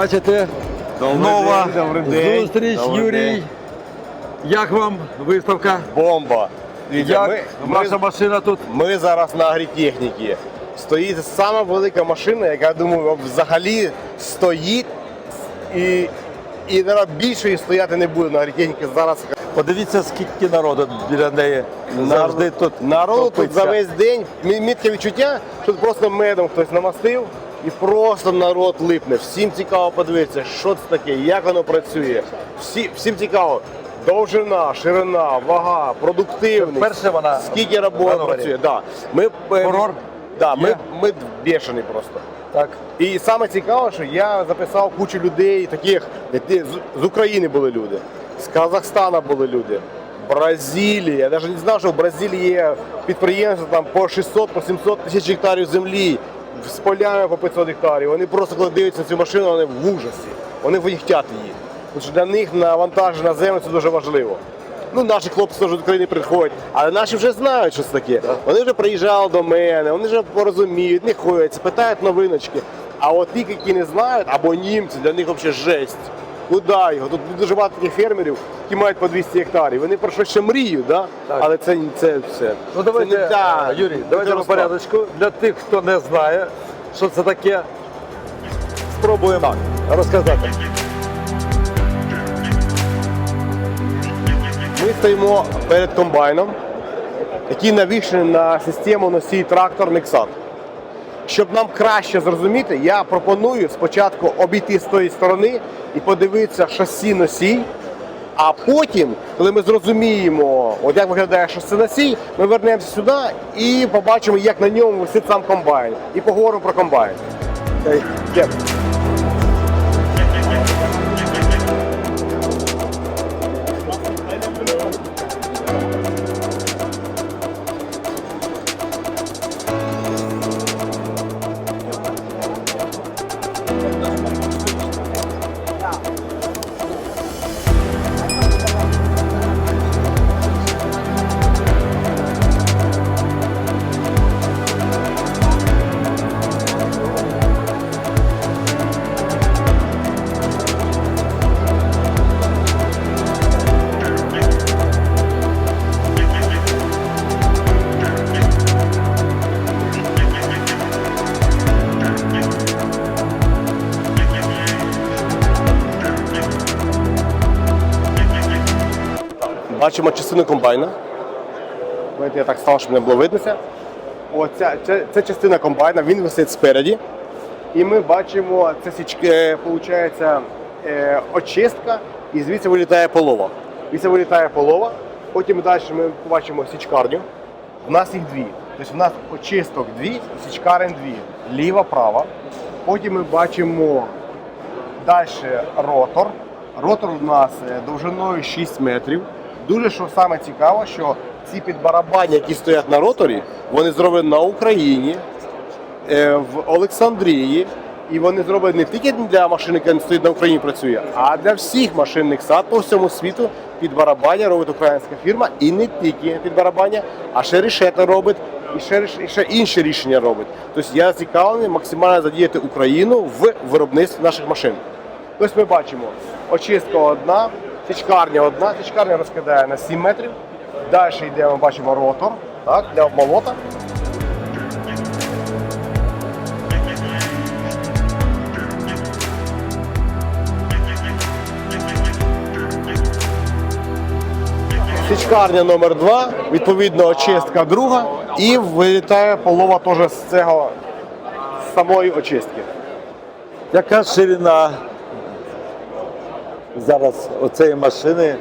Добрий Нова день, день. зустріч, Добрий Юрій. день. Як вам виставка? Бомба. Як ми, ваша ми, машина тут? ми зараз на агротехніці. Стоїть сама велика машина, яка думаю, взагалі стоїть і, і наверно, більшої стояти не буде на агротехніці зараз. Подивіться, скільки народу біля неї. Завжди тут Народу тут за весь день мітке відчуття, що просто медом хтось намастив і просто народ липне. Всім цікаво подивитися, що це таке, як воно працює. Всі, всім цікаво. Довжина, ширина, вага, продуктивність. Перше вона скільки роботи працює. Да. Ми, е, да, ми, є? ми бешені просто. Так. І саме цікаве, що я записав кучу людей, таких з, України були люди, з Казахстана були люди, Бразилія. Я навіть не знав, що в Бразилії є підприємства там по 600, по 700 тисяч гектарів землі з полями по 500 гектарів. Вони просто коли дивляться на цю машину, вони в ужасі. Вони вихтять її. Тому що для них навантаження на землю це дуже важливо. Ну, наші хлопці теж до України приходять, але наші вже знають, що це таке. Вони вже приїжджали до мене, вони вже порозуміють, не ходять, питають новиночки. А от ті, які не знають, або німці, для них взагалі жесть. Його? Тут дуже багато таких фермерів, які мають по 200 гектарів. Вони про що ще мріють, да? Так. але це, це все. Ну давайте, це не та, Юрій, давайте по порядочку. Для тих, хто не знає, що це таке, спробуємо розказати. Ми стоїмо перед комбайном, який навішений на систему носій трактор Nexat. Щоб нам краще зрозуміти, я пропоную спочатку обійти з тої сторони і подивитися шасі носій. А потім, коли ми зрозуміємо, от як виглядає шаси носій, ми вернемося сюди і побачимо, як на ньому висить сам комбайн. І поговоримо про комбайн. Йдемо. Бачимо частину комбайна. Давайте я так став, щоб не було виднося. Оця, це, це частина комбайна, він висить спереді. І ми бачимо, це січки, виходить, е, очистка, і звідси вилітає полова. Звідси вилітає полова, потім далі ми побачимо січкарню. У нас їх дві. Тобто у нас очисток дві, січкарень дві. Ліва, права. Потім ми бачимо Далі ротор. Ротор у нас е, довжиною 6 метрів. Дуже що саме цікаво, що ці підбарабані, які стоять на роторі, вони зроблені на Україні, е, в Олександрії. І вони зроблені не тільки для машин, яка стоїть на Україні працює, а для всіх машинних сад по всьому світу під барабання робить українська фірма і не тільки під барабання, а ще рішета робить і ще, і ще інші рішення робить. Тобто я зацікавлений максимально задіяти Україну в виробництві наших машин. Тобто ми бачимо, очистка одна, січкарня одна, січкарня розкидає на 7 метрів. Далі йдемо, бачимо ротор так, для обмолота. Січкарня номер 2 відповідно очистка друга і вилітає полова теж з цього самої очистки. Яка ширина зараз оцеї машини?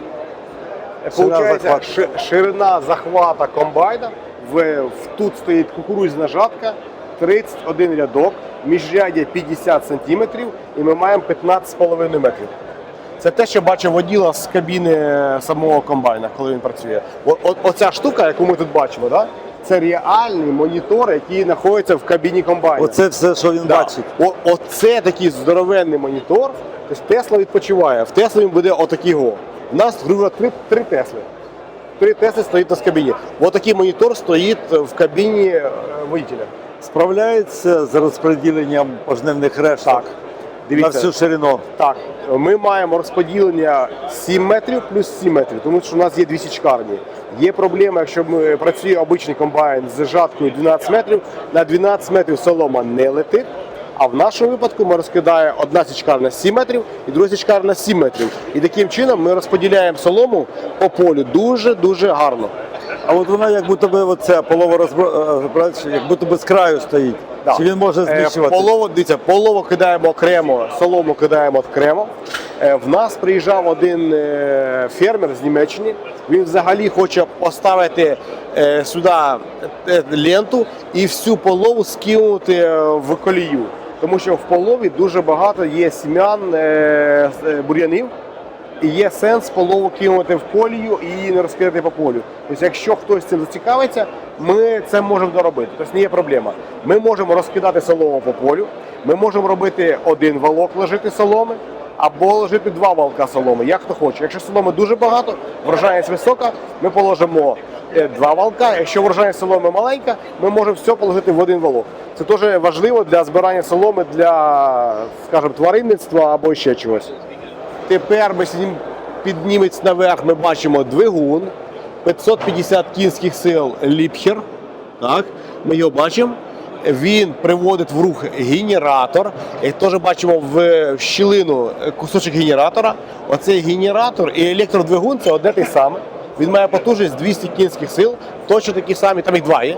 Ширина Получається, захвату. ширина захвата комбайна, в, в- тут стоїть кукурузна жатка, 31 рядок, міжряддя 50 см і ми маємо 15,5 метрів. Це те, що бачив воділа з кабіни самого комбайна, коли він працює. О, о- оця штука, яку ми тут бачимо, да? це реальний монітор, який знаходиться в кабіні комбайна. Оце все, що він Да. бачить. О, оце такий здоровенний монітор, Тобто Тесла відпочиває. В Теслі буде отакий го. У нас грубо три, три Тесли. Три Тесли стоїть у нас кабіні. Отакий монітор стоїть в кабіні е, водителя. Справляється з розподіленням пожнивних решток Так. на всю ширину. Так, ми маємо розподілення 7 метрів плюс 7 метрів, тому що у нас є дві січкарні. Є проблема, якщо ми працює обичний комбайн з жаткою 12 метрів, на 12 метрів солома не летить. А в нашому випадку ми розкидаємо одна січкарня 7 метрів і друга січкарня 7 метрів. І таким чином ми розподіляємо солому по полю дуже-дуже гарно. А от вона як будто би оце полова розбирається, як будто би з краю стоїть. Да. Чи він може Е, зміщувати? Полову, дивіться, полову кидаємо окремо, солому кидаємо окремо. Е, В нас приїжджав один е, фермер з Німеччини. Він взагалі хоче поставити е, сюди е, ленту і всю полову скинути е, в колію. Тому що в полові дуже багато є сім'ян е, е, бур'янів. І є сенс полову кинути в колію і не розкидати по полю. Тобто, якщо хтось цим зацікавиться, ми це можемо доробити. Тобто не є проблема. Ми можемо розкидати солому по полю, ми можемо робити один валок ложити соломи, або ложити два валка соломи, як хто хоче. Якщо соломи дуже багато, врожайність висока, ми положимо е, два валка. Якщо врожайність соломи маленька, ми можемо все положити в один валок. Це дуже важливо для збирання соломи для, скажімо, тваринництва або ще чогось. Тепер ми сидім- підніметься наверх, ми бачимо двигун, 550 кінських сил Ліпхер. Так, ми його бачимо. Він приводить в рух генератор. І теж бачимо в щілину кусочок генератора. Оцей генератор і електродвигун це одне те саме. Він має потужність 200 кінських сил, точно такі самі, там їх два є.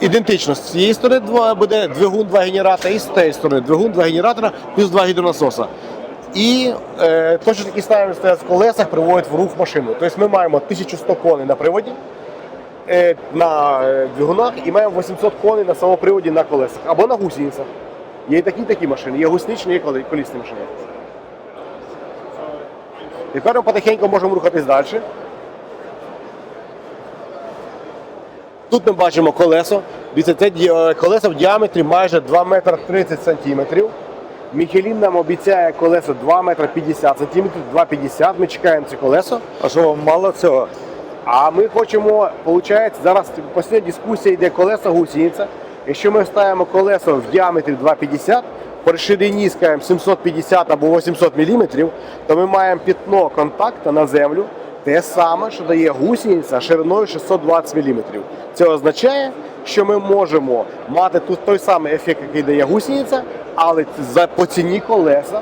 Ідентично, з цієї сторони два буде двигун, два генератора, і з тієї сторони двигун, два генератора, плюс два гідронасоса. І е, точно такі самі стоять в колесах, приводять в рух машину. Тобто ми маємо 1100 коней на приводі е, на е, двигунах і маємо 800 коней на самоприводі на колесах або на гусеницях. Є і такі такі машини, є гусничні, є колісні машини. Тепер ми потихеньку можемо рухатись далі. Тут ми бачимо колесо. Це е, колесо в діаметрі майже 2 метри 30 сантиметрів. Міхелін нам обіцяє колесо 2 метри 50 сантиметрів, 2,50. Ми чекаємо це колесо. А що вам мало цього? А ми хочемо, виходить, зараз постійна дискусія йде колеса гусениця. Якщо ми ставимо колесо в діаметрі 2,50, по ширині скажімо, 750 або 800 мм, то ми маємо пітно контакту на землю, те саме, що дає гусениця шириною 620 мм. Це означає, що ми можемо мати тут той самий ефект, який дає гусениця, але по ціні колеса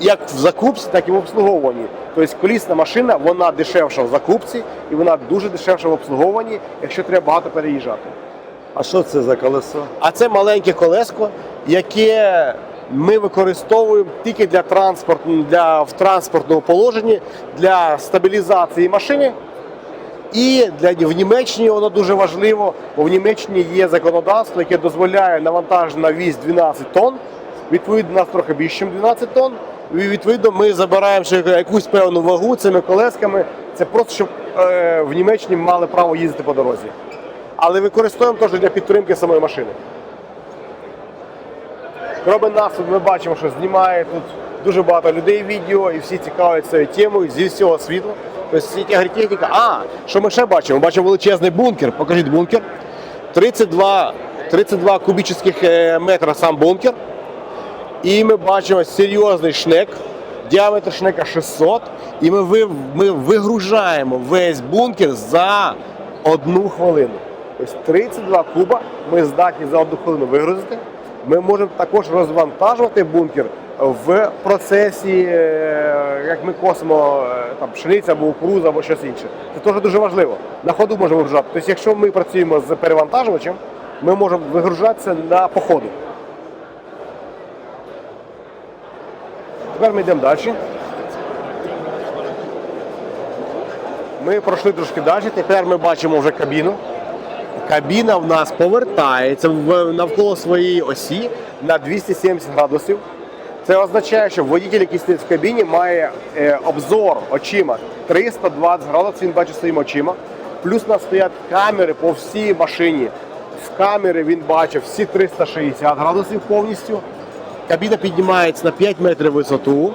як в закупці, так і в обслуговуванні. Тобто колісна машина вона дешевша в закупці і вона дуже дешевша в обслуговуванні, якщо треба багато переїжджати. А що це за колесо? А це маленьке колеско, яке ми використовуємо тільки для транспорту, для в транспортному положенні, для стабілізації машини. І для в Німеччині воно дуже важливо, бо в Німеччині є законодавство, яке дозволяє навантаження на віз 12 тонн. Відповідно, нас трохи більше, ніж 12 тонн. І відповідно, ми забираємо ще якусь певну вагу цими колесками. Це просто щоб е, в Німеччині мали право їздити по дорозі. Але використовуємо теж для підтримки самої машини. Кроме нас, ми бачимо, що знімає тут дуже багато людей відео, і всі цікавляться цією темою зі всього світу. Тобто світі. А, що ми ще бачимо? Бачимо величезний бункер. Покажіть бункер. 32, 32 кубічних е, метра сам бункер. І ми бачимо серйозний шнек. Діаметр шнека 600. І ми, ми вигружаємо весь бункер за одну хвилину. Тобто 32 куба ми здатні за одну хвилину вигрузити. Ми можемо також розвантажувати бункер в процесі, е, як ми косимо е, там, пшениця або кукуруза або щось інше. Це теж дуже важливо. На ходу можемо вигружати. Тобто, якщо ми працюємо з перевантажувачем, ми можемо вигружатися на походу. Тепер ми йдемо далі. Ми пройшли трошки далі, тепер ми бачимо вже кабіну. Кабіна в нас повертається навколо своєї осі на 270 градусів. Це означає, що водитель, який стоїть в кабіні, має е, обзор очима 320 градусів, він бачить своїми очима. Плюс у нас стоять камери по всій машині. В камери він бачить всі 360 градусів повністю. Кабіна піднімається на 5 метрів висоту.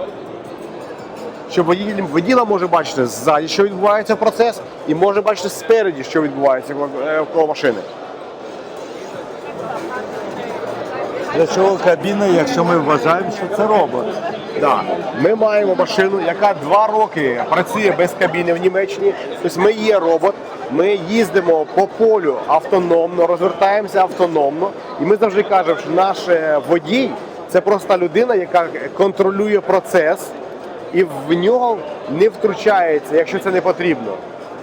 Щоб водій, воділа може бачити ззаді, що відбувається процес, і може бачити спереді, що відбувається е, навколо машини. Для чого кабіна, якщо ми вважаємо, що це робот? Да. Ми маємо машину, яка два роки працює без кабіни в Німеччині. Тобто ми є робот, ми їздимо по полю автономно, розвертаємося автономно. І ми завжди кажемо, що наш е, водій це просто людина, яка контролює процес, і в нього не втручається, якщо це не потрібно.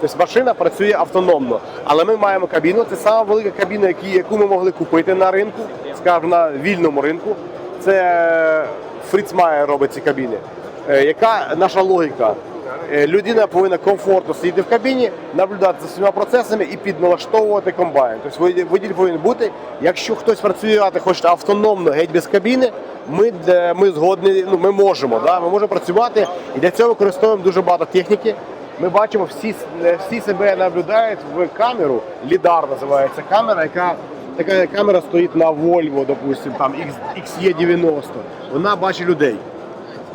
Тобто машина працює автономно. Але ми маємо кабіну. Це сама велика кабіна, яку- ми могли купити на ринку, скажімо, на вільному ринку. Це Фріцмайер робить ці кабіни. Е, Яка наша логіка? Е, Людина повинна комфортно сидіти в кабіні, наблюдати за всіма процесами і підналаштовувати комбайн. Тобто водій- повинен бути. Якщо хтось працювати хоче автономно, геть без кабіни, ми, ми згодні, ну ми можемо. Да? Ми можемо працювати і для цього використовуємо дуже багато техніки. Ми бачимо, всі, е, всі себе наблюдають в камеру. Лідар називається камера, яка така камера стоїть на Volvo, допустим, там XE90. Вона бачить людей.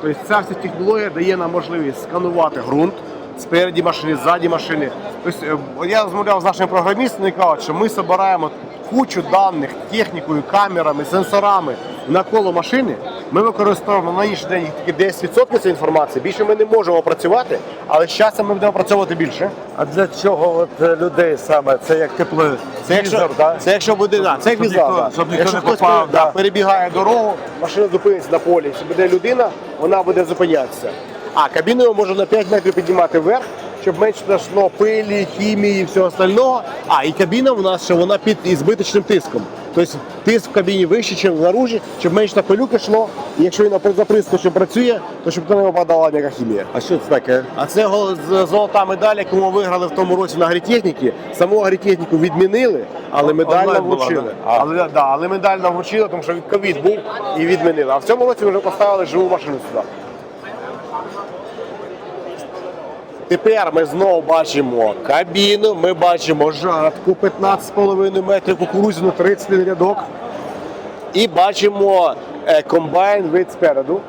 Тобто ця вся технологія дає нам можливість сканувати ґрунт спереді машини, ззаді машини. Тобто, е, я розмовляв з нашими програмістами і кажуть, що ми збираємо кучу даних технікою, камерами, сенсорами навколо машини. Ми використовуємо на інший день тільки 10% цієї інформації. Більше ми не можемо працювати, але з часом ми будемо працювати більше. А для чого от е, людей саме? Це як тепловізор, Це якщо, да? це якщо буде да, це як Щоб віза, ніхто- да. щоб ніхто якщо не хтось попав, да, перебігає дорогу, машина зупиниться на полі. Якщо буде людина, вона буде зупинятися. А кабіну його можна на 5 метрів піднімати вверх, щоб менше нашло пилі, хімії і всього остального. А і кабіна у нас ще вона під ізбиточним тиском. Тобто тиск в кабіні вищий, ніж наружі, щоб менше на пилюки йшло. І якщо він на заприскочем працює, то щоб не попадала ніяка хімія. А що це таке? А це золота медаль, яку ми виграли в тому році на агрітехніки. Саму агрітехніку відмінили, але медаль нам вручили. Але, да, але медаль нам вручили, тому що ковід був і відмінили. А в цьому році вже поставили живу машину сюди. Тепер ми знову бачимо кабіну, ми бачимо жатку 15,5 метрів, кукурудзяну 31 рядок. І бачимо е, комбайн вид спереду.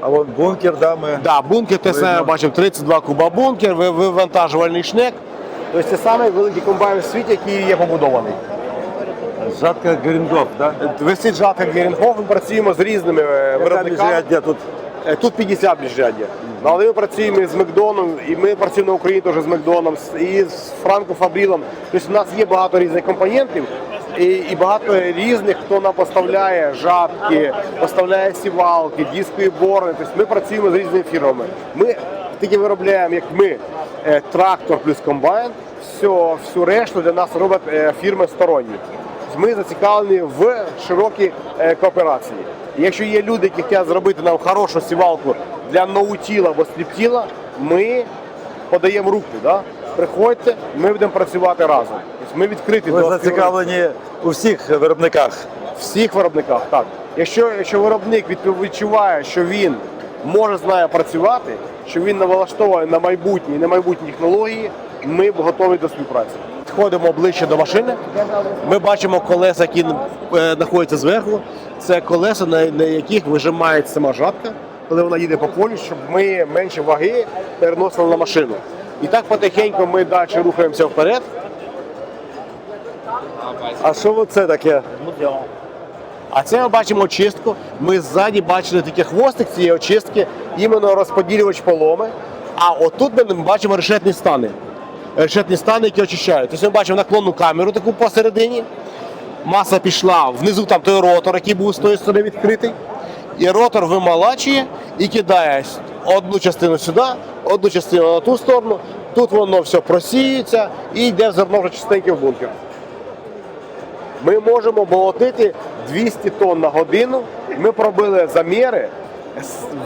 А от бункер, да, ми. Да, бункер те саме бачимо 32 куба бункер, вивантажувальний шнек. Тобто це самий великий комбайн у світі, який є побудований. Жатка Грінгоф, да? Висить жатка Герінхоф, ми працюємо з різними е, виробниками. тут? Е, Тут 50 міжряддя. Але ми працюємо з Макдоном, і ми працюємо на Україні теж з Макдоном, і з Франко Фабрілом. Тобто у нас є багато різних компонентів і, і багато різних, хто нам поставляє жатки, поставляє сівалки, дискові борни. Тобто ми працюємо з різними фірмами. Ми тільки виробляємо, як ми, е, трактор плюс комбайн, все, всю решту для нас роблять е, фірми сторонні. Ми зацікавлені в широкій е, кооперації. І Якщо є люди, які хочуть зробити нам хорошу сівалку для ноутіла або сліптіла, ми подаємо руку. Да? Приходьте, ми будемо працювати разом. Тобто ми відкриті Ви до зацікавлені у всіх виробниках. всіх виробниках. Так. Якщо, якщо виробник від- відчуває, що він може з працювати, що він налаштовує на майбутні і на майбутні технології, ми готові до співпраці. Підходимо ближче до машини. Ми бачимо колеса, які е, знаходяться зверху. Це колеса, на, яких вижимається сама жатка, коли вона їде по полю, щоб ми менше ваги переносили на машину. І так потихеньку ми далі рухаємося вперед. А що це таке? А це ми бачимо очистку. Ми ззаді бачили тільки хвостик цієї очистки, іменно розподілювач поломи. А отут ми бачимо решетні стани. Решетні стани, які очищають. Тобто ми бачимо наклонну камеру таку посередині. Маса пішла, внизу там той ротор, який був з тої сторони відкритий. І ротор вималачує і кидає одну частину сюди, одну частину на ту сторону. Тут воно все просіюється і йде зерно вже чистеньке в бункер. Ми можемо молотити 200 тонн на годину. Ми пробили заміри.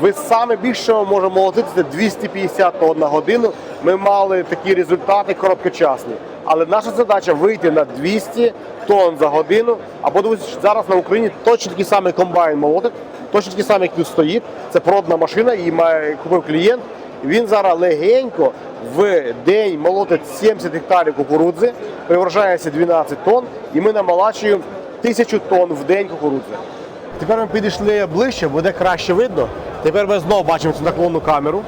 Ви саме більше можемо молотити це 250 тонн на годину. Ми мали такі результати короткочасні. Але наша задача вийти на 200 тонн за годину. А подивіться, зараз на Україні точно такий самий комбайн молотить, точно такий самий, як тут стоїть. Це продана машина, її має купив клієнт. Він зараз легенько в день молотить 70 гектарів кукурудзи, при врожаєсі 12 тонн, і ми намалачуємо 1000 тонн в день кукурудзи. Тепер ми підійшли ближче, буде краще видно. Тепер ми знову бачимо цю наклонну камеру.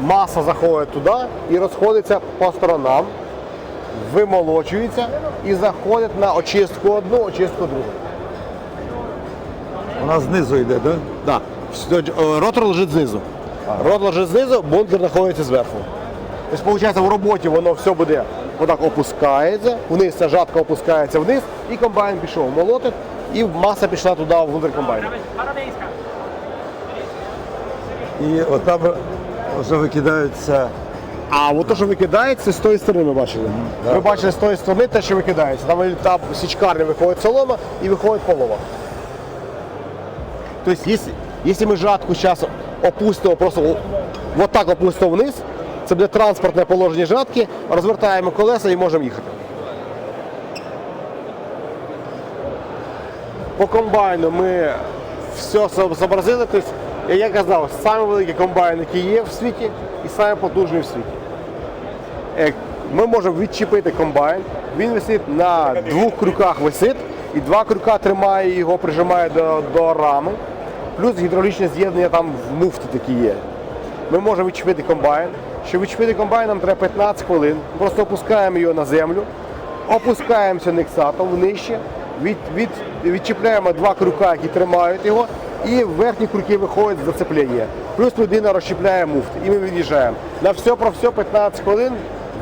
Маса заходить туди і розходиться по сторонам, вимолочується і заходить на очистку одну, очистку другу. Вона знизу йде, так? Да. Всё, е, Ротор лежить знизу. Ротор лежить знизу, бункер знаходиться зверху. Тобто, виходить, в роботі воно все буде отак опускається, вниз ця жатка опускається вниз, і комбайн пішов молотить, і маса пішла туди внутрь комбайну. І отам вже викидаються. А от те, що викидається, з тої сторони ми бачили. Ми бачили з тої сторони те, що викидається. Там, там січкарня виходить солома і виходить полова. Тобто, якщо, якщо ми жатку зараз опустимо, просто о- от опустимо вниз, це буде транспортне положення жатки, розвертаємо колеса і можемо їхати. По комбайну ми все зобразили. Тобто, як я казав, самі великі комбайни, які є в світі, і самі потужні в світі. Е, Ми можемо відчепити комбайн, він висить на двох крюках висить, і два крюка тримає його, прижимає до, до рами. Плюс гідравлічне з'єднання там в муфті такі є. Ми можемо відчепити комбайн. Щоб відчепити комбайн, нам треба 15 хвилин. Просто опускаємо його на землю, опускаємося нексатом нижче, від, від, відчіпляємо два крюка, які тримають його, і верхні крюки виходять з зацеплення. Плюс людина розщепляє муфт, і ми від'їжджаємо. На все про все 15 хвилин,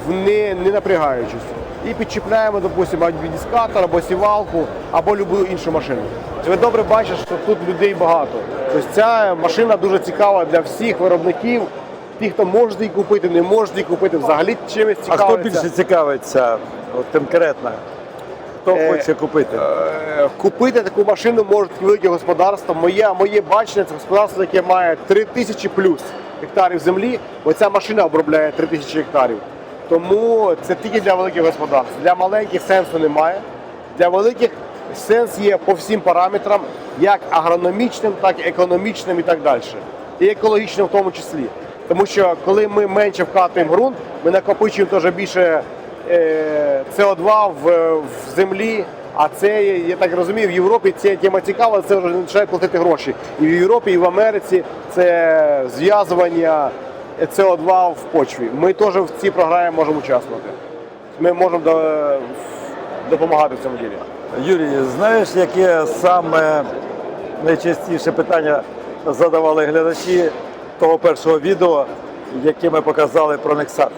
не, не напрягаючись. І підчіпляємо, допустимо, дискатор, або сівалку, або будь-яку іншу машину. Ви добре бачите, що тут людей багато. Тобто ця машина дуже цікава для всіх виробників. Ті, хто може її купити, не може її купити, взагалі чимось А хто більше цікавиться от конкретно? Хто Е, хоче купити? Е, Купити таку машину можуть великі господарства. Моє, моє бачення це господарство, яке має 3 тисячі плюс гектарів землі. Оця машина обробляє 3 тисячі гектарів. Тому це тільки для великих господарств. Для маленьких сенсу немає. Для великих сенс є по всім параметрам, як агрономічним, так і економічним і так далі. І екологічним в тому числі. Тому що коли ми менше вкатуємо ґрунт, ми накопичуємо теж більше СО2 в, в землі. А це, я так розумію, в Європі ця тема цікава, це вже починає платити гроші. І в Європі, і в Америці це зв'язування СО2 в почві. Ми теж в цій програмі можемо участвувати. Ми можемо до- допомагати в цьому ділі. Юрій, знаєш, яке саме найчастіше питання задавали глядачі того першого відео, яке ми показали про Нексат?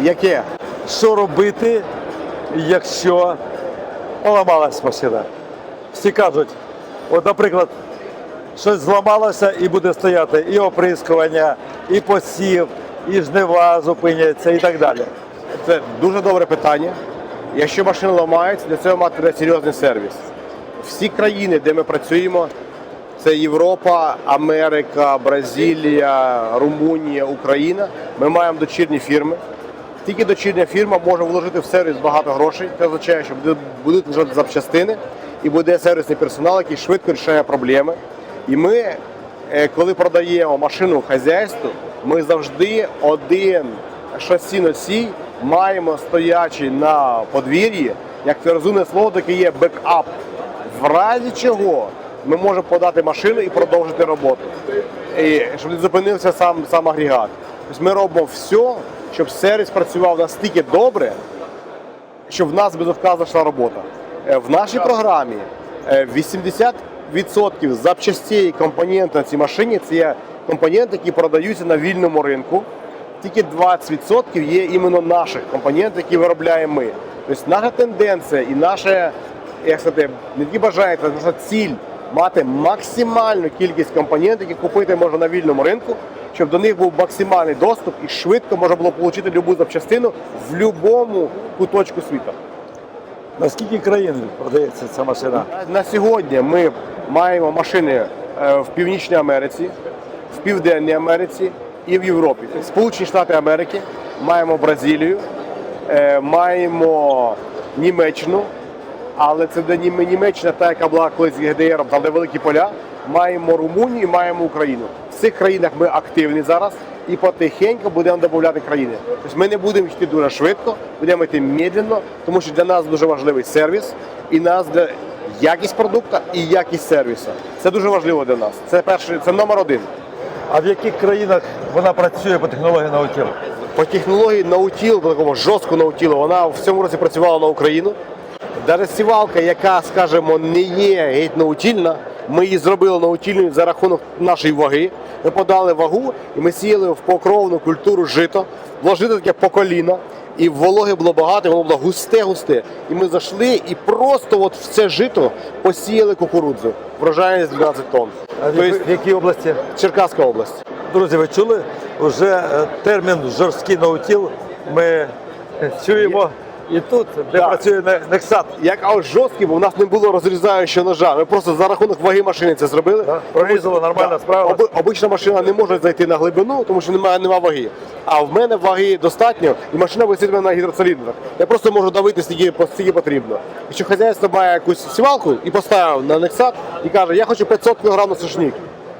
Яке? Що робити, якщо поламалась машина? Всі кажуть, от, наприклад, щось зламалося і буде стояти і оприскування, і посів, і жнива зупиняться, і так далі. Це дуже добре питання. Якщо машина ламається, для цього мати серйозний сервіс. Всі країни, де ми працюємо, це Європа, Америка, Бразилія, Румунія, Україна. Ми маємо дочірні фірми. Тільки дочірня фірма може вложити в сервіс багато грошей. Це означає, що будуть лежати запчастини і буде сервісний персонал, який швидко рішає проблеми. І ми, е, коли продаємо машину хазяйству, ми завжди один шасі носій маємо стоячий на подвір'ї, як це розумне слово, таке є бекап. В разі чого ми можемо подати машину і продовжити роботу. І щоб не зупинився сам, сам агрегат. Тобто ми робимо все, щоб сервіс працював настільки добре, щоб в нас безвказно йшла робота. Е, В нашій програмі е, 80% запчастей і компонентів на цій машині це компоненти, які продаються на вільному ринку. Тільки 20% є іменно наших компонентів, які виробляємо ми. Тобто наша тенденція і наша, як сказати, не тільки бажання, наша ціль мати максимальну кількість компонентів, які купити можна на вільному ринку, щоб до них був максимальний доступ і швидко можна було отримати будь-яку запчастину в будь-якому куточку світу. На скільки країн продається ця машина? На сьогодні ми маємо машини е, в Північній Америці, в Південній Америці і в Європі. Сполучені Штати Америки, маємо Бразилію, е, маємо Німеччину, але це де Німеччина, та яка була колись ГДР, там де великі поля. Маємо Румунію маємо Україну. В цих країнах ми активні зараз і потихеньку будемо додати країни. Тобто ми не будемо йти дуже швидко, будемо йти медленно, тому що для нас дуже важливий сервіс, і нас для якість продукту і якість сервісу. Це дуже важливо для нас. Це перший, це номер один. А в яких країнах вона працює по технології наутіл? По технології наутіл, по такому жорстку наутілу, вона в цьому році працювала на Україну. Навіть сівалка, яка, скажімо, не є геть наутільна, ми її зробили наутільною за рахунок нашої ваги. Ми подали вагу і ми сіяли в покровну культуру жито, вложили таке по коліна. І вологи було багато, воно було густе-густе. І ми зайшли і просто от в це жито посіяли кукурудзу. Врожайність 12 тонн. А в, Тобто в якій області? Черкаська область. Друзі, ви чули? Уже е, термін жорсткий наутіл ми чуємо і тут, де Так. працює Не- Нексат. Як а от жорсткий, бо в нас не було розрізаючого ножа. Ми просто за рахунок ваги машини це зробили. Да, прорізали, нормально Так. справилась. Оби- обична машина не може зайти на глибину, тому що немає, немає ваги. А в мене ваги достатньо, і машина висить в мене на гідроциліндрах. Я просто можу давити стільки, стільки потрібно. Якщо хазяйство має якусь сівалку і поставив на Нексат і каже, я хочу 500 кг на сушник.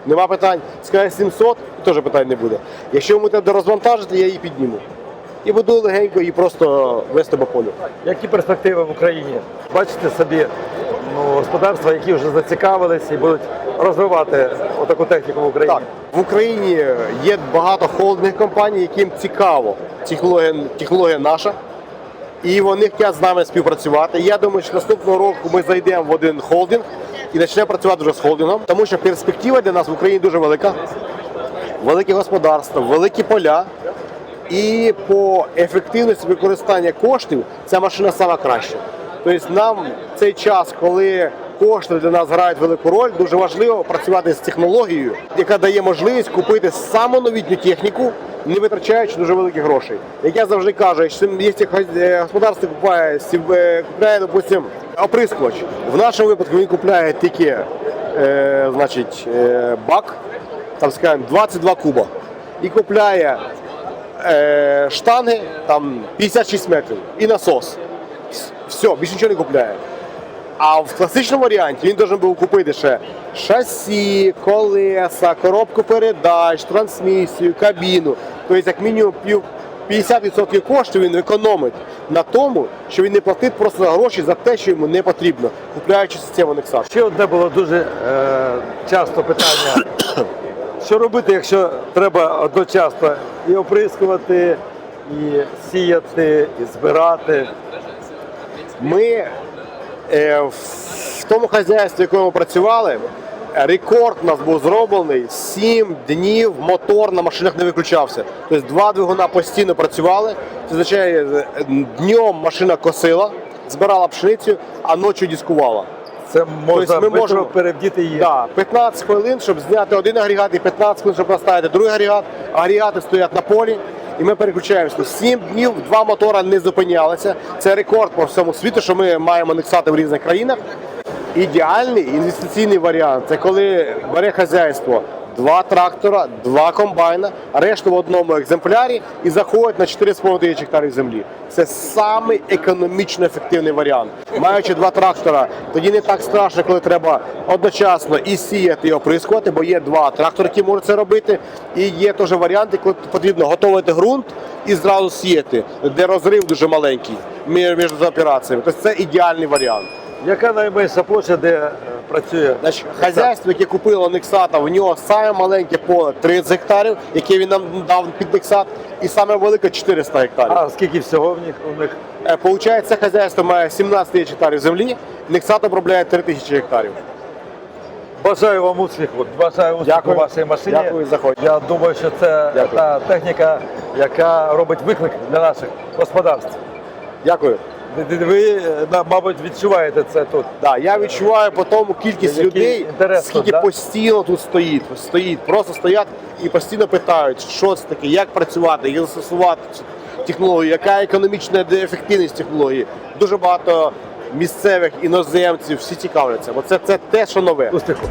Нема питань. Скаже 700, і теж питань не буде. Якщо йому треба розвантажити, я її підніму. І буду легенько її просто вести по полю. Які перспективи в Україні? Бачите собі ну, господарства, які вже зацікавились і будуть розвивати отаку техніку в Україні? Так, в Україні є багато холдингових компаній, яким цікаво технологія, технологія наша, і вони хочуть з нами співпрацювати. Я думаю, що наступного року ми зайдемо в один холдинг і почнемо працювати вже з холдингом, тому що перспектива для нас в Україні дуже велика. Велике господарство, великі поля. І по ефективності використання коштів ця машина сама краща. Тобто нам цей час, коли кошти для нас грають велику роль, дуже важливо працювати з технологією, яка дає можливість купити саму новітню техніку, не витрачаючи дуже великих грошей. Як я завжди кажу, якщо е, господарство купує, е, купляє, допустим, оприскувач, в нашому випадку він купляє тільки е, значить, бак, там скажімо, 22 куба, і купляє е, штанги там 56 метрів і насос. Все, більше нічого не купляє. А в класичному варіанті він должен був купити ще шасі, колеса, коробку передач, трансмісію, кабіну. Тобто, як мінімум пів 50% коштів він економить на тому, що він не платить просто гроші за те, що йому не потрібно, купляючи систему Nexar. Ще одне було дуже е, часто питання. Що робити, якщо треба одночасно і оприскувати, і сіяти, і збирати? Ми е, в тому хазяйстві, в якому ми працювали, рекорд у нас був зроблений 7 днів мотор на машинах не виключався. Тобто два двигуна постійно працювали. Це означає, е, днем машина косила, збирала пшеницю, а ночі дискувала. Це можна Тобто ми швидко можемо- перевдіти її. Да, 15 хвилин, щоб зняти один агрегат, і 15 хвилин, щоб поставити другий агрегат. Агрегати стоять на полі, і ми переключаємося. Сім днів два мотора не зупинялися. Це рекорд по всьому світу, що ми маємо нексати в різних країнах. Ідеальний інвестиційний варіант це коли бере хазяйство два трактора, два комбайна, решту в одному екземплярі і заходить на 4,5 тисячі гектарів землі. Це самий економічно ефективний варіант. Маючи два трактора, тоді не так страшно, коли треба одночасно і сіяти, і оприскувати, бо є два трактори, які можуть це робити. І є теж варіанти, коли потрібно готувати ґрунт і зразу сіяти, де розрив дуже маленький між операціями. Тобто це ідеальний варіант. Яка найменша площа, де е, працює? Значить, хазяйство, яке купило Нексата, в нього саме маленьке поле 30 гектарів, яке він нам дав під Нексат, і саме велике 400 гектарів. А скільки всього в них у них? Е, Получається, це хазяйство має 17 тисяч гектарів землі, Нексат обробляє 3 тисячі гектарів. Бажаю вам успіху. Бажаю успіху Дякую. вашій машині. Дякую, заходьте. Я думаю, що це Дякую. та техніка, яка робить виклик для наших господарств. Дякую. Ви- Ви, е, мабуть, відчуваєте це тут. Да, я відчуваю по тому кількість Який людей, скільки да? постійно тут стоїть, стоїть, просто стоять і постійно питають, що це таке, як працювати, як застосувати цю технологію, яка економічна ефективність технології. Дуже багато місцевих іноземців всі цікавляться, бо це, це те, що нове. Успіху.